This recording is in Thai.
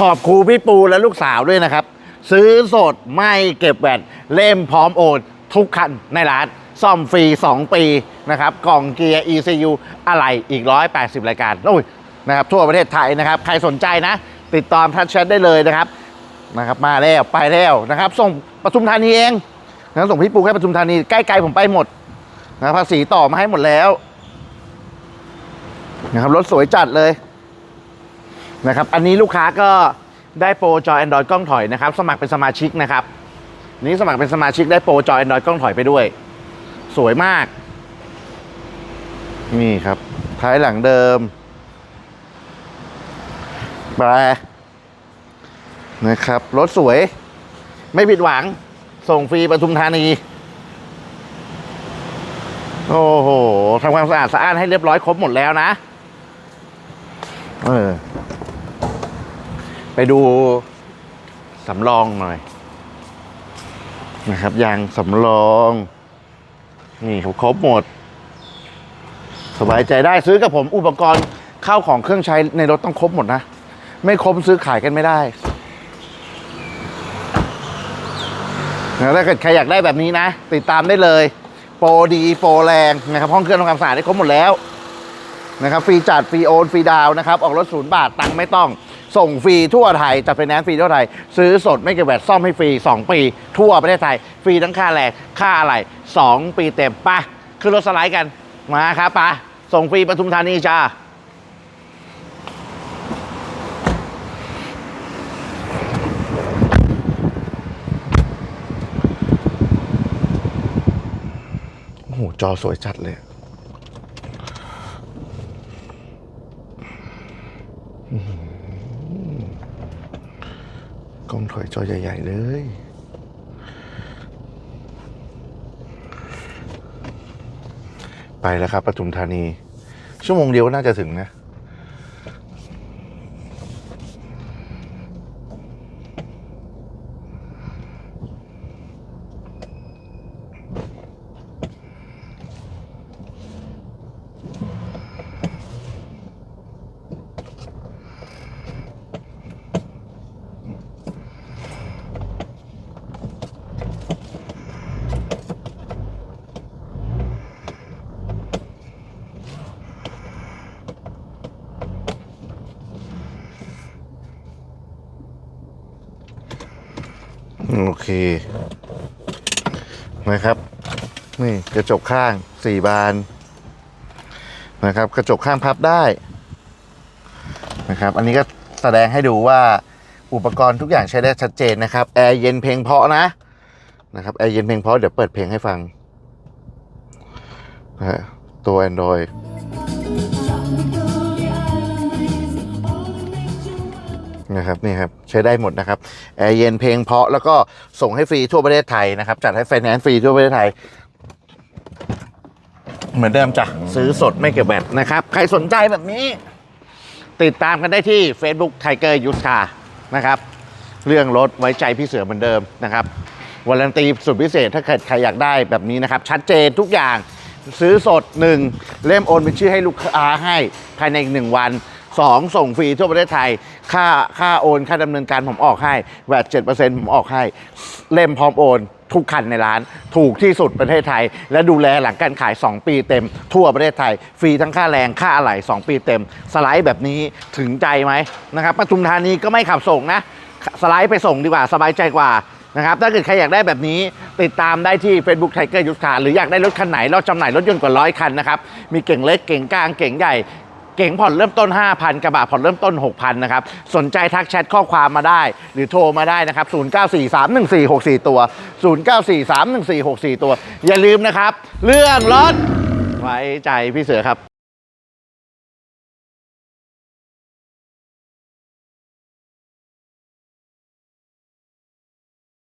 ขอบครูพี่ปูและลูกสาวด้วยนะครับ ซื้อสดไม่เก็บแวดเล่มพร้อมโอนทุกคันในร้าน ซ่อมฟรี 2 ปีนะครับ กล่องเกียร์ ECU อะไรอีก 180 รายการโอ้ยนะครับทั่วประเทศไทยนะครับ ใครสนใจนะ ติดต่อทัชแชทได้เลยนะครับนะครับ มาแล้วไปแล้วนะครับ ส่งปทุมธานีเองนะส่งพี่ปูแค่ปทุมธานีใกล้ๆผมไปหมดนะภาษีต่อมาให้หมดแล้วนะครับรถสวยจัดเลย นะครับอันนี้ลูกค้าก็ได้โปรจอ Android กล้องถอยนะครับ สมัครเป็นสมาชิกนะครับนี้สมัครเป็นสมาชิกได้โปรจอ Android กล้องถอยไปด้วย สวยมาก นี่ครับ ท้ายหลังเดิมแปรนะครับ รถสวย ไม่ผิดหวัง ส่งฟรีปทุมธานี โอ้โหทำความสะอาดสะอ้านให้เรียบร้อยครบหมดแล้วนะ เออ ไปดูสำรองหน่อย นะครับ ยางสำรอง นี่เขาครบหมด สบายใจได้ซื้อกับผมอุปกรณ์ข้าวของเครื่องใช้ในรถต้องครบหมดนะ ไม่ครบซื้อขายกันไม่ได้นะถ้าเกิดใครอยากได้แบบนี้นะ ติดตามได้เลย โปรดีโปรแรงนะครับ ห้องเครื่องทำความสะอาดได้ครบหมดแล้วนะครับฟรีจัดฟรีโอนฟรีดาวนะครับ ออกรถศูนย์บาทตังค์ไม่ต้อง ส่งฟรีทั่วไทยจัดไฟแนนซ์ฟรีทั่วไทย ซื้อสดไม่เก็บแวดซ่อมให้ฟรี 2 ปี ทั่วประเทศไทย ฟรีทั้งค่าแรงค่าอะไร 2 ปีเต็มปะขึ้นรถสไลด์กันมาครับปะส่งฟรีปทุมธานีจ้าโอ้โหจอสวยจัดเลย ล้องถอยจอใหญ่ ๆ เลยไปแล้วครับปทุมธานี ชั่วโมงเดียวน่าจะถึงนะ โอเค นะครับ นี่กระจกข้างสี่บานนะครับ กระจกข้างพับได้นะครับ อันนี้ก็แสดงให้ดูว่าอุปกรณ์ทุกอย่างใช้ได้ชัดเจนนะครับแอร์เย็นเพลงเพาะนะนะครับแอร์เย็นเพลงเพาะเดี๋ยวเปิดเพลงให้ฟังนะฮะตัว Android นะครับนี่ครับใช้ได้หมดนะครับแอร์เย็นเพลงเพาะแล้วก็ส่งให้ฟรีทั่วประเทศไทยนะครับ จัดให้ไฟแนนซ์ฟรีทั่วประเทศไทย เหมือนเดิมจ้ะซื้อสดไม่เก็บแบตนะครับ ใครสนใจแบบนี้ ติดตามกันได้ที่ Facebook Tiger u s c a นะครับ เรื่องรถไว้ใจพี่เสือเหมือนเดิมนะครับวารันตีสุดพิเศษถ้าเกิดใครอยากได้แบบนี้นะครับ ชัดเจนทุกอย่างซื้อสด 1 เล่มโอนเป็นชื่อให้ลูกค้าให้ภายในหนึ่งวัน 2 ส่งฟรีทั่วประเทศไทย ค่าค่าโอนค่าดำเนินการผมออกให้แวดเจ็ดเปอร์เซ็นต์ผมออกให้ เล่มพร้อมโอนทุกคันในร้านถูกที่สุดประเทศไทย และดูแลหลังการขาย 2 ปีเต็ม ทั่วประเทศไทย ฟรีทั้งค่าแรงค่าอะไหล่2 ปีเต็ม สไลด์แบบนี้ถึงใจไหมนะครับปทุมธานีก็ไม่ขับส่งนะ สไลด์ไปส่งดีกว่าสบายใจกว่านะครับถ้าเกิดใครอยากได้แบบนี้ ติดตามได้ที่ Facebook Tiger ยุทธาหรืออยากได้รถคันไหนเราจำหน่ายรถยนต์กว่าร้อยคันนะครับมีเก่งเล็กเก่งกลางเก่งใหญ่ เก่งผ่อนเริ่มต้น 5,000 กระบะผ่อนเริ่มต้น 6,000 นะครับ สนใจทักแชทข้อความมาได้ หรือโทรมาได้นะครับ 09431464 ตัว 09431464 ตัว อย่าลืมนะครับ เรื่องรถไว้ใจพี่เสือครับ